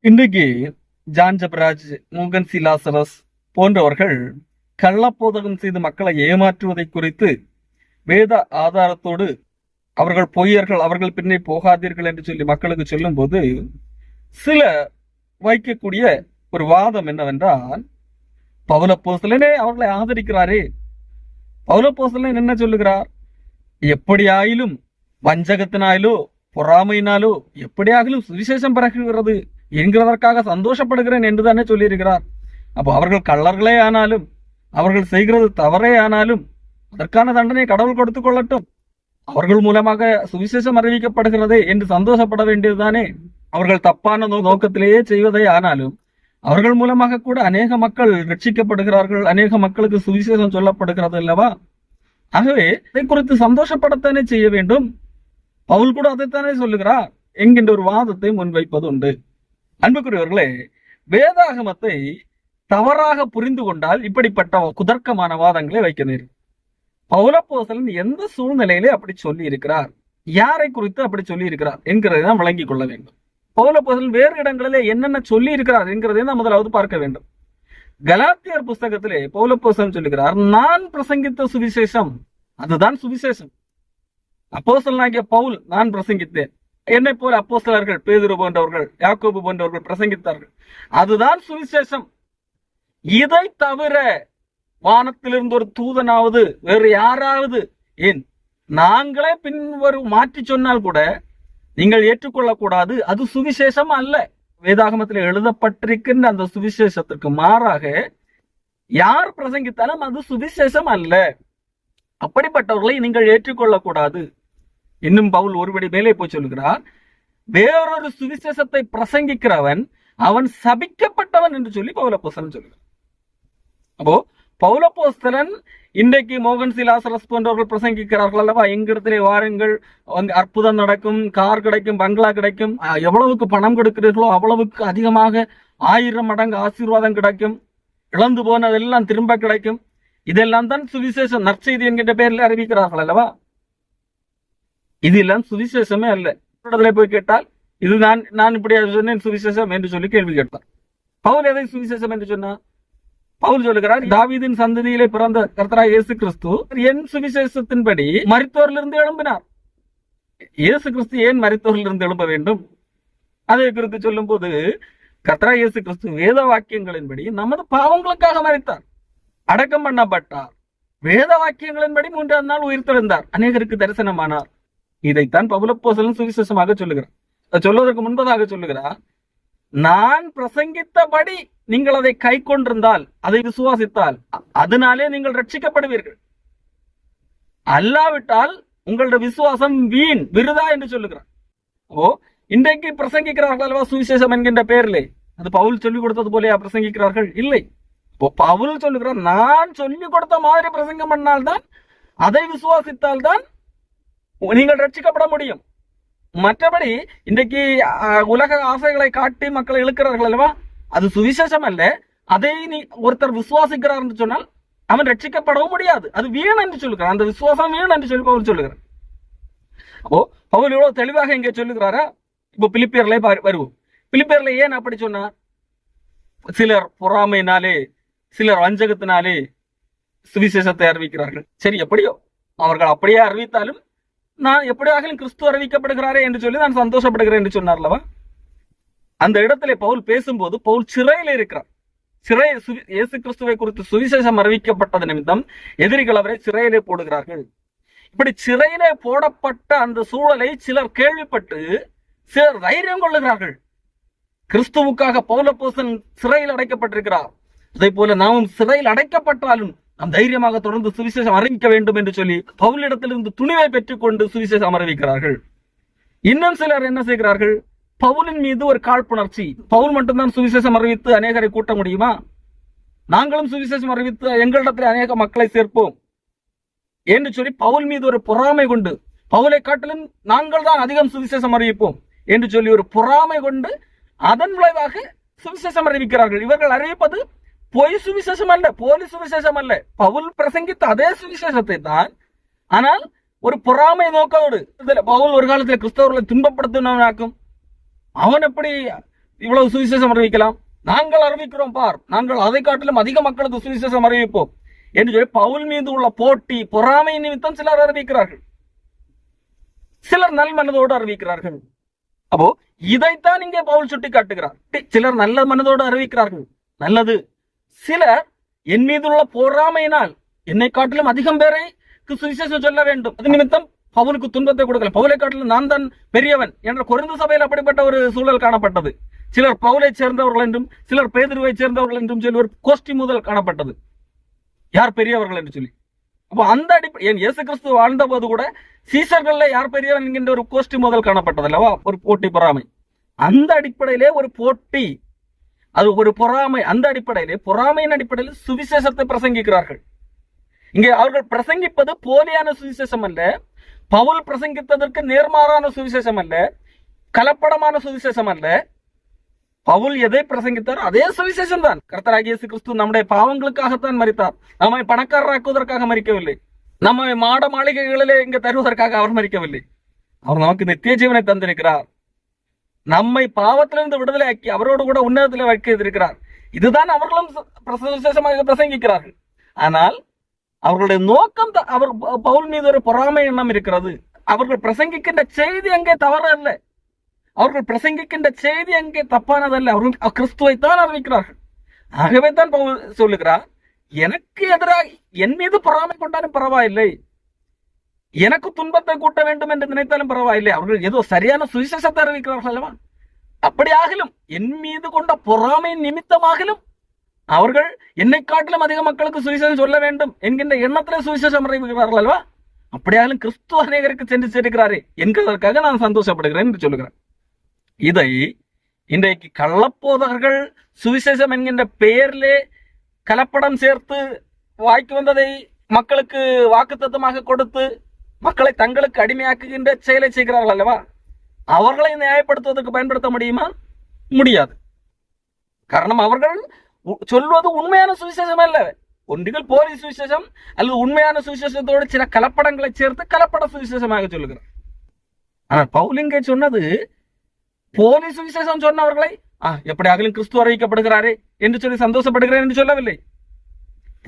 இன்றைக்கு ஜான் ஜபராஜ் மோகன் சிலாசரஸ் போன்றவர்கள் கள்ளப்போதகம் செய்து மக்களை ஏமாற்றுவதை குறித்து வேத ஆதாரத்தோடு அவர்கள் பொய்யர்கள் அவர்கள் பின்னே போகாதீர்கள் என்று சொல்லி மக்களுக்கு சொல்லும்போது சில வைக்கக்கூடிய ஒரு வாதம் என்னவென்றால் பௌலப்போசலனே அவர்களை ஆதரிக்கிறாரே. பௌலப்போசலன் என்ன சொல்லுகிறார்? எப்படியாயிலும் வஞ்சகத்தினாலோ பொறாமையினாலோ எப்படியாகிலும் சுவிசேஷம் பரகுகிறது என்கிறதற்காக சந்தோஷப்படுகிறேன் என்று தானே சொல்லியிருக்கிறார். அப்போ அவர்கள் கள்ளர்களே ஆனாலும் அவர்கள் செய்கிறது தவறே ஆனாலும் அதற்கான தண்டனை கடவுள் கொடுத்து கொள்ளட்டும். அவர்கள் மூலமாக சுவிசேஷம் அறிவிக்கப்படுகிறது என்று சந்தோஷப்பட வேண்டியதுதானே அவர்கள் தப்பான நோக்கத்திலேயே செய்வதே ஆனாலும் அவர்கள் மூலமாக கூட அநேக மக்கள் ரட்சிக்கப்படுகிறார்கள் அநேக மக்களுக்கு சுவிசேஷம் சொல்லப்படுகிறது அல்லவா? ஆகவே இதை குறித்து சந்தோஷப்படத்தானே செய்ய வேண்டும்? பவுல் கூட அதைத்தானே சொல்லுகிறார். என்கின்ற ஒரு வாதத்தை முன்வைப்பது உண்டு அன்புக்குரியவர்களே வேதாகமத்தை தவறாக புரிந்து கொண்டால் இப்படிப்பட்ட குதர்க்கமான வாதங்களை வைக்க நேரும் பௌலப்போசலன் எந்த சூழ்நிலையிலே அப்படி சொல்லி இருக்கிறார் யாரை குறித்து அப்படி சொல்லி இருக்கிறார் என்கிறதை தான் வழங்கிக் கொள்ள வேண்டும். பௌலப்போசலன் வேறு இடங்களிலே என்னென்ன சொல்லி இருக்கிறார் என்கிறதை தான் முதலாவது பார்க்க வேண்டும். கலாத்தியர் புஸ்தகத்திலே பௌலப்போசலன் சொல்லுகிறார் நான் பிரசங்கித்த சுவிசேஷம் அதுதான் சுவிசேஷம். அப்போஸ்தலனாகிய பவுல் நான் பிரசங்கித்தேன். என்னை போல அப்போஸ்தலர்கள் பேதுரு போன்றவர்கள் யாக்கோபு போன்றவர்கள் பிரசங்கித்தார்கள். அதுதான் சுவிசேஷம். இதை தவிர வானத்திலிருந்து ஒரு தூதனாவது வேறு யாராவது? ஏன்? நாங்களே பின்வரும் மாற்றி சொன்னால் கூட நீங்கள் ஏற்றுக்கொள்ளக்கூடாது. அது சுவிசேஷம் அல்ல. வேதாகமத்தில் எழுதப்பட்டிருக்கின்ற அந்த சுவிசேஷத்திற்கு மாறாக யார் பிரசங்கித்தாலும் அது சுவிசேஷம் அல்ல. அப்படிப்பட்டவர்களை நீங்கள் ஏற்றுக்கொள்ளக்கூடாது. இன்னும் பவுல் ஒருபடி மேலே போய் சொல்கிறார் வேறொரு சுவிசேஷத்தை பிரசங்கிக்கிறவன் அவன் சபிக்கப்பட்டவன் என்று சொல்லி பவுலப்போஸ்தலன் சொல்கிறார் அப்போ பௌலப்போஸ்தலன் இன்றைக்கு மோகன் சிலாசரஸ் போன்றவர்கள் பிரசங்கிக்கிறார்கள் அல்லவா? எங்கிடத்திலே வாருங்கள் அங்க அற்புதம் நடக்கும் கார் கிடைக்கும் பங்களா கிடைக்கும் எவ்வளவுக்கு பணம் கொடுக்கிறீர்களோ அவ்வளவுக்கு அதிகமாக ஆயிரம் மடங்கு ஆசீர்வாதம் கிடைக்கும். இழந்து போனதெல்லாம் திரும்ப கிடைக்கும். இதெல்லாம் தான் சுவிசேஷம். நற்செய்தி என்கின்ற பெயரில் அறிவிக்கிறார்கள் அல்லவா? இதெல்லாம் சுவிசேஷமே அல்ல. இடத்துல போய் கேட்டால் இது நான் நான் இப்படி சொன்னேன் சுவிசேஷம் என்று சொல்லி கேள்வி கேட்பார் பவுல் எதை சுவிசேஷம் என்று சொன்னான்? பவுல் சொல்லுகிறார் தாவீதின் சந்ததியிலே பிறந்த கர்த்தராய் இயேசு கிறிஸ்து என் சுவிசேஷத்தின்படி மருத்துவரிலிருந்து எழும்பினார். இயேசு கிறிஸ்து ஏன் மருத்துவரிலிருந்து எழும்ப வேண்டும்? அதை குறித்து சொல்லும்போது கத்ரா இயேசு கிறிஸ்து வேத வாக்கியங்களின்படி நமது பாவங்களுக்காக மறைத்தார் அடக்கம் பண்ணப்பட்டார். வேத வாக்கியங்களின்படி மூன்றாம் நாள் உயிர்த்தெழுந்தார். அநேகருக்கு தரிசனமானார். இதைத்தான் பவுலப்போசலன் சுவிசேஷமாக சொல்லுகிறார். சொல்வதற்கு முன்பதாக சொல்லுகிறார் நான் பிரசங்கித்தபடி நீங்கள் அதை கை கொண்டிருந்தால் அதை விசுவாசித்தால் அதனாலே நீங்கள் ரட்சிக்கப்படுவீர்கள். அல்லாவிட்டால் உங்களோட விசுவாசம் வீண் விருதா என்று சொல்லுகிறார். ஓ இன்றைக்கு பிரசங்கிக்கிறார்கள் அல்லவா சுவிசேஷம் என்கின்ற பெயரிலே அது பவுல் சொல்லிக் கொடுத்தது போலயா பிரசங்கிக்கிறார்கள்? இல்லை. இப்போ பவுல் சொல்லுகிறார் நான் சொல்லிக் கொடுத்த மாதிரி பிரசங்கம் பண்ணால்தான் அதை விசுவாசித்தால் தான் நீங்கள் ரட்சிக்கப்பட முடியும். மற்றபடி இன்றைக்கு உலக ஆசைகளை காட்டி மக்களை இழுக்கிறார்கள் அல்லவா? அது சுவிசேஷம் அல்ல அதை நீ ஒருத்தர் விசுவாசிக்கிறார் என்று சொன்னால் அவன் ரட்சிக்கப்படவும் முடியாது. அது வீண் என்று சொல்லுகிறான் அந்த விசுவாசம் வீண் என்று சொல்லி அவர் சொல்லுகிறார். அப்போ அவர் இவ்வளவு தெளிவாக இங்கே சொல்லுகிறாரா? இப்போ பிலிப்பியர்ல வருவோம். பிலிப்பியர்ல ஏன் அப்படி சொன்னார்? சிலர் பொறாமையினாலே சிலர் வஞ்சகத்தினாலே சுவிசேஷத்தை அறிவிக்கிறார்கள். சரி எப்படியோ? அவர்கள் அப்படியே அறிவித்தாலும் நான் எப்படியாகிலும் கிறிஸ்து அறிவிக்கப்படுகிறாரே என்று சொல்லி நான் சந்தோஷப்படுகிறேன் என்று சொன்னார்லவா? அந்த இடத்திலே பவுல் பேசும்போது பவுல் சிறையில் இருக்கிறார். சிறை இயேசு கிறிஸ்துவை குறித்து சுவிசேஷம் அறிவிக்கப்பட்டது நிமித்தம் எதிரிகள் அவரை சிறையிலே போடுகிறார்கள். இப்படி சிறையிலே போடப்பட்ட அந்த சூழலை சிலர் கேள்விப்பட்டு சிலர் தைரியம் கொள்ளுகிறார்கள். கிறிஸ்துவுக்காக பௌலப்போசன் சிறையில் அடைக்கப்பட்டிருக்கிறார். அதே போல நாமும் சிறையில் அடைக்கப்பட்டாலும் நாம் தைரியமாக தொடர்ந்து சுவிசேஷம் அறிவிக்க வேண்டும் என்று சொல்லி பவுலிடத்திலிருந்து துணிவை பெற்றுக்கொண்டு சுவிசேஷம் அறிவிக்கிறார்கள். இன்னும் சிலர் என்ன செய்கிறார்கள்? பவுலின் மீது ஒரு காழ்ப்புணர்ச்சி. பவுல் மட்டும்தான் சுவிசேஷம் அறிவித்து அநேகரை கூட்ட முடியுமா? நாங்களும் சுவிசேஷம் அறிவித்து எங்களிடத்தில் அநேக மக்களை சேர்ப்போம். என்று சொல்லி பவுல் மீது ஒரு பொறாமை கொண்டு பவுலை காட்டிலும் நாங்கள் தான் அதிகம் சுவிசேஷம் அறிவிப்போம் என்று சொல்லி ஒரு பொறாமை கொண்டு அதன் விளைவாக சுவிசேஷம் அறிவிக்கிறார்கள். இவர்கள் அறிவிப்பது பொய் சுவிசேஷம் அல்ல போலி சுவிசேஷம் அல்ல பவுல் பிரசங்கித்த அதே சுவிசேஷத்தை தான் ஆனால் ஒரு பொறாமை நோக்கோடு பவுல் ஒரு காலத்தில் கிறிஸ்தவர்களை துன்பப்படுத்தினவனாக்கும். அவன் எப்படி இவ்வளவு சுவிசேஷம் அறிவிக்கலாம்? நாங்கள் அறிவிக்கிறோம் பார். நாங்கள் அதை காட்டிலும் அதிக மக்களுக்கு சுவிசேஷம் அறிவிப்போம். என்று சொல்லி பவுல் மீது உள்ள போட்டி பொறாமை நிமித்தம் சிலர் அறிவிக்கிறார்கள். சிலர் நல் மனதோடு அறிவிக்கிறார்கள். அப்போ இதைத்தான் இங்கே பவுல் சுட்டி காட்டுகிறார் சிலர் நல்ல மனதோடு அறிவிக்கிறார்கள். நல்லது. சிலர் என் மீதுள்ள பொறாமையினால் என்னை காட்டிலும் அதிகம் பேரை சுவிசேஷம் சொல்ல வேண்டும். அது நிமித்தம் பவுலுக்கு துன்பத்தை கொடுக்கல. பவுலை காட்டிலும் நான் தான் பெரியவன் என்ற குறைந்த சபையில் அப்படிப்பட்ட ஒரு சூழல் காணப்பட்டது. சிலர் பவுலை சேர்ந்தவர்கள் என்றும் சிலர் பேதிருவை சேர்ந்தவர்கள் என்றும் சொல்லி ஒரு கோஷ்டி முதல் காணப்பட்டது. யார் பெரியவர்கள் என்று சொல்லி. அப்போ அந்த அடிப்படை என் இயேசு கிறிஸ்து வாழ்ந்த போது கூட சீசர்கள்ல யார் பெரியவன் என்கின்ற ஒரு கோஷ்டி முதல் காணப்பட்டது அல்லவா? ஒரு போட்டி பொறாமை. அந்த அடிப்படையிலே ஒரு போட்டி அது ஒரு பொறாமை. அந்த அடிப்படையிலே பொறாமையின் அடிப்படையில் சுவிசேஷத்தை பிரசங்கிக்கிறார்கள். இங்கே அவர்கள் பிரசங்கிப்பது போலியான சுவிசேஷம் அல்ல பவுல் பிரசங்கித்ததற்கு நேர்மாறான சுவிசேஷம் அல்ல கலப்படமான சுவிசேஷம் அல்ல. பவுல் எதை பிரசங்கித்தாரோ அதே சுவிசேஷம் தான். கர்த்தராகிய இயேசு கிறிஸ்து நம்முடைய பாவங்களுக்காகத்தான் மரித்தார். நம்மை பணக்காரராக்குவதற்காக மறிக்கவில்லை நம்மை மாட மாளிகைகளிலே இங்க தருவதற்காக அவர் மறிக்கவில்லை அவர் நமக்கு நித்திய ஜீவனை தந்திருக்கிறார். நம்மை பாவத்திலிருந்து விடுதலை ஆக்கி அவரோடு கூட உன்னதத்தில் வைக்கிறார் இதுதான் அவர்களும் விசேஷமாக பிரசங்கிக்கிறார்கள். ஆனால் அவர்களுடைய நோக்கம் அவர் பவுல் மீது ஒரு பொறாமை எண்ணம் இருக்கிறது. அவர்கள் பிரசங்கிக்கின்ற செய்தி அங்கே தவறு அல்ல அவர்கள் பிரசங்கிக்கின்ற செய்தி அங்கே தப்பானதல்ல. அவர்கள் கிறிஸ்துவை தான் அறிவிக்கிறார்கள். ஆகவே தான் பவுல் சொல்லுகிறார் எனக்கு எதிராக என் மீது பொறாமை கொண்டாலும் பரவாயில்லை. எனக்கு துன்பத்தை கூட்ட வேண்டும் என்று நினைத்தாலும் பரவாயில்லை. அவர்கள் ஏதோ சரியான சுவிசேஷத்தை அறிவிக்கிறார்கள் அல்லவா? அப்படி என் மீது கொண்ட பொறாமை நிமித்தமாகிலும் அவர்கள் என்னை காட்டிலும் அதிக மக்களுக்கு சுவிசேஷம் சொல்ல வேண்டும் என்கின்ற எண்ணத்திலே சுவிசேஷம் அறிவிக்கிறார்கள் அல்லவா? அப்படியாலும் கிறிஸ்துவ அநேகருக்கு சென்று சேர்க்கிறாரே என்கிறதற்காக நான் சந்தோஷப்படுகிறேன் என்று சொல்லுகிறேன். இதை இன்றைக்கு கள்ளப்போதகர்கள் சுவிசேஷம் என்கின்ற பெயரிலே கலப்படம் சேர்த்து வாய்க்கு வந்ததை மக்களுக்கு வாக்குத்தத்தமாக கொடுத்து மக்களை தங்களுக்கு அடிமையாக்குகின்ற செயலை செய்கிறார்கள் அல்லவா? அவர்களை நியாயப்படுத்துவதற்கு பயன்படுத்த முடியுமா? முடியாது. காரணம் அவர்கள் சொல்வது உண்மையான சுவிசேஷம் அல்ல. ஒன்றுகள் போலி சுவிசேஷம் அல்லது உண்மையான சுவிசேஷத்தோடு சில கலப்படங்களை சேர்த்து கலப்பட சுவிசேஷமாக சொல்லுகிறார். ஆனால் பவுலிங்கே சொன்னது போலி சுவிசேஷம் சொன்னவர்களை ஆ எப்படியாகலும் கிறிஸ்து அறிவிக்கப்படுகிறாரே என்று சொல்லி சந்தோஷப்படுகிறேன் என்று சொல்லவில்லை.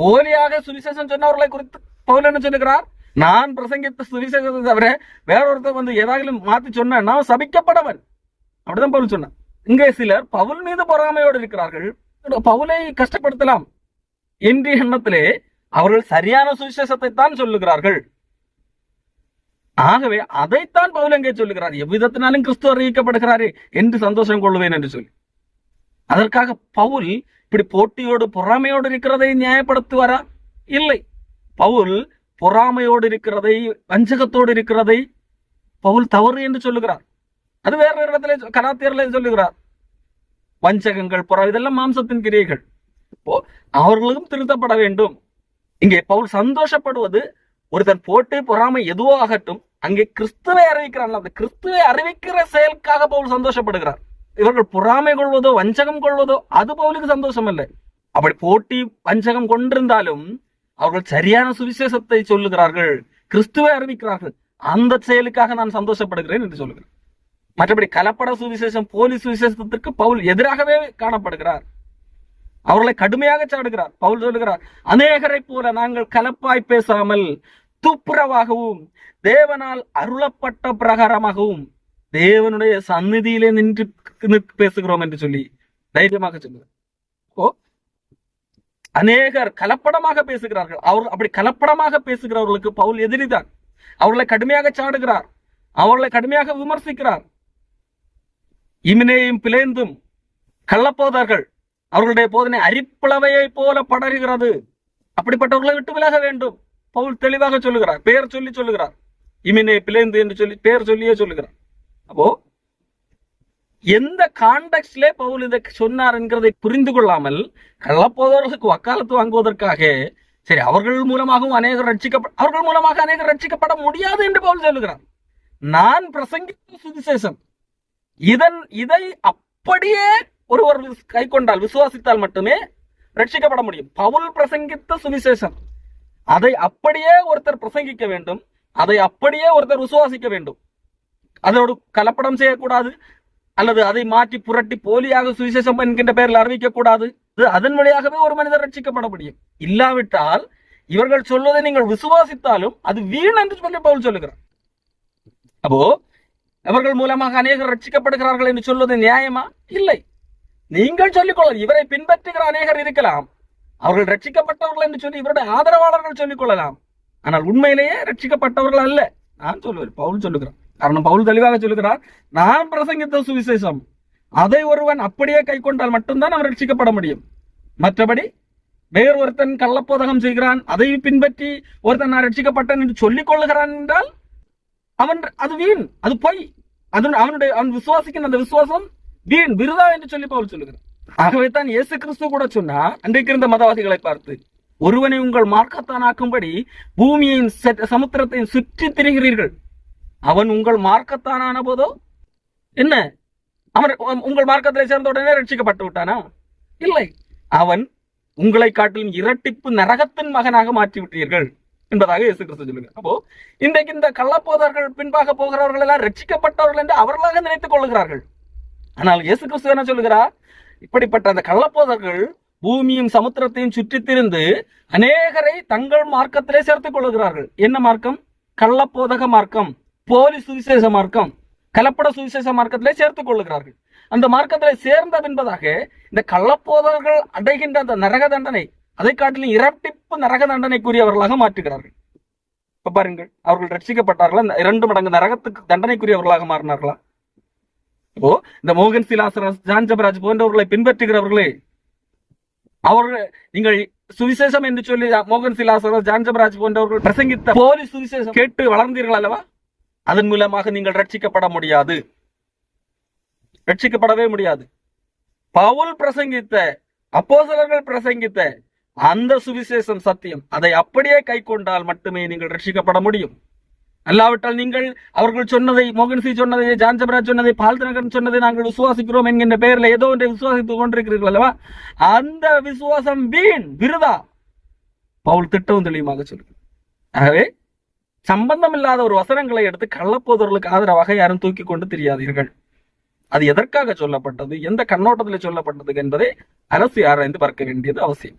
போலியாக சுவிசேஷம் சொன்னவர்களை குறித்து பவுல் என்ன சொல்லுகிறார்? நான் பிரசங்கித்த சுவிசேஷத்தை தவிர வேறொருத்தர் வந்து ஏதாவது மாத்தி சொன்ன நான் சபிக்கப்படவன். அப்படிதான் பவுல் சொன்னான். இங்கே சிலர் பவுல் மீது பொறாமையோடு இருக்கிறார்கள். பவுலை கஷ்டப்படுத்தலாம். என்ற எண்ணத்திலே அவர்கள் சரியான சுவிசேஷத்தை தான் சொல்லுகிறார்கள். ஆகவே அதைத்தான் பவுல் எங்கே சொல்லுகிறார். எவ்விதத்தினாலும் கிறிஸ்து அறிவிக்கப்படுகிறாரே என்று சந்தோஷம் கொள்வேன் என்று சொல்லி. அதற்காக பவுல் இப்படி போட்டியோடு பொறாமையோடு இருக்கிறதை நியாயப்படுத்துவாரா? இல்லை. பவுல் பொறாமையோடு இருக்கிறதை வஞ்சகத்தோடு இருக்கிறதை பவுல் தவறு என்று சொல்லுகிறார். அது வேற ஒரு இடத்துல கலாத்தியர்ல சொல்லுகிறார். வஞ்சகங்கள் பொறா இதெல்லாம் மாம்சத்தின் கிரியைகள். இப்போ அவர்களும் திருத்தப்பட வேண்டும். இங்கே பவுல் சந்தோஷப்படுவது ஒருத்தன் போட்டு பொறாமை எதுவோ ஆகட்டும் அங்கே கிறிஸ்துவை அறிவிக்கிறான் அந்த கிறிஸ்துவை அறிவிக்கிற செயலுக்காக பவுல் சந்தோஷப்படுகிறார். இவர்கள் பொறாமை கொள்வதோ வஞ்சகம் கொள்வதோ அது பவுலுக்கு சந்தோஷம் இல்லை. அப்படி போட்டி வஞ்சகம் கொண்டிருந்தாலும் அவர்கள் சரியான சுவிசேஷத்தை சொல்லுகிறார்கள். கிறிஸ்துவை அறிவிக்கிறார்கள். அந்த செயலுக்காக நான் சந்தோஷப்படுகிறேன் என்று சொல்லுகிறேன் மற்றபடி கலப்பட சுவிசேஷம் போலி சுவிசேஷத்திற்கு பவுல் எதிராகவே காணப்படுகிறார். அவர்களை கடுமையாக சாடுகிறார். பவுல் சொல்லுகிறார் அநேகரை போல நாங்கள் கலப்பாய் பேசாமல் துப்புரவாகவும் தேவனால் அருளப்பட்ட பிரகாரமாகவும் தேவனுடைய சந்நிதியிலே நின்று பேசுகிறோம் என்று சொல்லி தைரியமாக சொல்லுகிறார். அநேகர் கலப்படமாக பேசுகிறார்கள். அவர் அப்படி கலப்படமாக பேசுகிறவர்களுக்கு பவுல் எதிரிதான். அவர்களை கடுமையாக சாடுகிறார். அவர்களை கடுமையாக விமர்சிக்கிறார். இமினேயும் பிளேந்தும் கள்ளப்போதர்கள் அவர்களுடைய போதனை அரிப்பளவையை போல படர்கிறது. அப்படிப்பட்டவர்களை விட்டு விலக வேண்டும். பவுல் தெளிவாக சொல்லுகிறார். பெயர் சொல்லி சொல்லுகிறார். இமினே பிளேந்து என்று சொல்லி பெயர் சொல்லியே சொல்லுகிறார். அப்போ எந்த கான்டெக்ட்ல பவுல் இதை சொன்னார் என்கிறதை புரிந்து கொள்ளாமல் கள்ளப்போதவர்களுக்கு வக்காலத்து வாங்குவதற்காக சரி அவர்கள் மூலமாகவும் அநேகர் ரட்சிக்கப்பட அவர்கள் மூலமாக அநேகர் ரட்சிக்கப்பட முடியாது என்று பவுல் சொல்லுகிறார். நான் பிரசங்கித்த சுவிசேஷம். இதன் இதை அப்படியே ஒருவர் கை கொண்டால் விசுவாசித்தால் மட்டுமே ரட்சிக்கப்பட முடியும். பவுல் பிரசங்கித்த சுவிசேஷம். அதை அப்படியே ஒருத்தர் பிரசங்கிக்க வேண்டும். அதை அப்படியே ஒருத்தர் விசுவாசிக்க வேண்டும். அதோடு கலப்படம் செய்யக்கூடாது. அல்லது அதை மாற்றி புரட்டி போலியாக சுவிசேஷம் என்கின்ற பெயரில் அறிவிக்க கூடாது அதன் வழியாகவே ஒரு மனிதர் ரட்சிக்கப்பட முடியும். இல்லாவிட்டால் இவர்கள் சொல்வதை நீங்கள் விசுவாசித்தாலும் அது வீண் என்று சொல்லி பவுல் சொல்லுகிறார். அப்போ அவர்கள் மூலமாக அநேகர் ரட்சிக்கப்படுகிறார்கள் என்று சொல்வது நியாயமா? இல்லை. நீங்கள் சொல்லிக்கொள்ளலாம். இவரை பின்பற்றுகிற அநேகர் இருக்கலாம். அவர்கள் ரட்சிக்கப்பட்டவர்கள் என்று சொல்லி இவருடைய ஆதரவாளர்கள் சொல்லிக் கொள்ளலாம் ஆனால் உண்மையிலேயே ரட்சிக்கப்பட்டவர்கள் அல்ல. நான் சொல்லுவேன் பவுல் சொல்லுகிறார். காரணம் பவுல் தெளிவாக சொல்லுகிறார் நான் பிரசங்கித்த சுவிசேஷம் அதை ஒருவன் அப்படியே கை கொண்டால் மட்டும்தான் அவன் ரட்சிக்கப்பட முடியும் மற்றபடி வேறு ஒருத்தன் கள்ளப்போதகம் செய்கிறான் அதை பின்பற்றி ஒருத்தன் நான் ரட்சிக்கப்பட்டேன் என்று சொல்லிக் கொள்ளுகிறான் என்றால் அவன் அது வீண் அது பொய் அது அவனுடைய அவன் விசுவாசிக்கிற அந்த விசுவாசம் வீண் விருதா என்று சொல்லி பவுல் சொல்லுகிறான் ஆகவே தான் இயேசு கிறிஸ்து கூட சொன்னார் அன்றைக்கு இருந்த மதவாதிகளை பார்த்து ஒருவனை உங்கள் மார்க்கத்தானாக்கும்படி பூமியையும் செ- சமுத்திரத்தையும் சுற்றி திரிகிறீர்கள் அவன் உங்கள் மார்க்கத்தானான போதோ என்ன? அவன் உங்கள் மார்க்கத்தில் சேர்ந்த உடனே ரட்சிக்கப்பட்டு விட்டானா? இல்லை. அவன் உங்களை காட்டிலும் இரட்டிப்பு நரகத்தின் மகனாக மாற்றி விட்டீர்கள் என்பதாக இயேசு கிறிஸ்து சொல்லுங்க. அப்போ இன்றைக்கு இந்த கள்ளப்போதர்கள் பின்பாக போகிறவர்கள் எல்லாம் ரட்சிக்கப்பட்டவர்கள் என்று அவர்களாக நினைத்துக் கொள்ளுகிறார்கள். ஆனால் இயேசு கிறிஸ்து என்ன சொல்லுகிறார் இப்படிப்பட்ட அந்த கள்ளப்போதர்கள் பூமியும் சமுத்திரத்தையும் சுற்றித் திரிந்து அநேகரை தங்கள் மார்க்கத்திலே சேர்த்துக் கொள்ளுகிறார்கள். என்ன மார்க்கம்? கள்ளப்போதக மார்க்கம். போலி சுவிசேஷ மார்க்கம் கலப்பட சுவிசேஷ மார்க்கத்திலே சேர்த்துக் கொள்ளுகிறார்கள். அந்த மார்க்கத்திலே சேர்ந்த என்பதாக இந்த கள்ளப்போதர்கள் அடைகின்ற அந்த நரக தண்டனை அதை காட்டிலும் இரட்டிப்பு நரக தண்டனைக்குரியவர்களாக மாற்றுகிறார்கள். இப்ப பாருங்கள் அவர்கள் ரட்சிக்கப்பட்டார்களா? இரண்டு மடங்கு நரகத்துக்கு தண்டனைக்குரியவர்களாக மாறினார்களா? இப்போ இந்த மோகன் சிலாசராஜ் ஜான் ஜபராஜ் போன்றவர்களை பின்பற்றுகிறவர்களே. அவர்கள் நீங்கள் சுவிசேஷம் என்று சொல்லி மோகன் சிலாசராஜ் ஜான் ஜபராஜ் போன்றவர்கள் பிரசங்கித்த போலி சுவிசேஷம் கேட்டு வளர்ந்தீர்கள் அல்லவா? அதன் மூலமாக நீங்கள் ரட்சிக்கப்பட முடியாது. ரட்சிக்கப்படவே முடியாது. பவுல் பிரசங்கித்த அப்போசலர்கள் பிரசங்கித்த அந்த சுவிசேஷம் சத்தியம் அதை அப்படியே கை கொண்டால் மட்டுமே நீங்கள் ரட்சிக்கப்பட முடியும். அல்லாவிட்டால் நீங்கள் அவர்கள் சொன்னதை மோகன்சி சொன்னதை ஜான்சபராஜ் சொன்னதை பால்தனகரன் சொன்னதை நாங்கள் விசுவாசிக்கிறோம் என்கின்ற பெயரில் ஏதோ ஒன்றை விசுவாசித்துக் கொண்டிருக்கிறீர்கள் அல்லவா? அந்த விசுவாசம் வீண் விருதா? பவுல் திட்டவும் தெளிவாக சொல்லுங்கள் ஆகவே சம்பந்தம் இல்லாத ஒரு வசனங்களை எடுத்து கள்ளப்போதர்களுக்கு ஆதரவாக யாரும் தூக்கி கொண்டு தெரியாதீர்கள். அது எதற்காக சொல்லப்பட்டது? எந்த கண்ணோட்டத்தில் சொல்லப்பட்டது என்பதை அரசு ஆராய்ந்து பார்க்க வேண்டியது அவசியம்.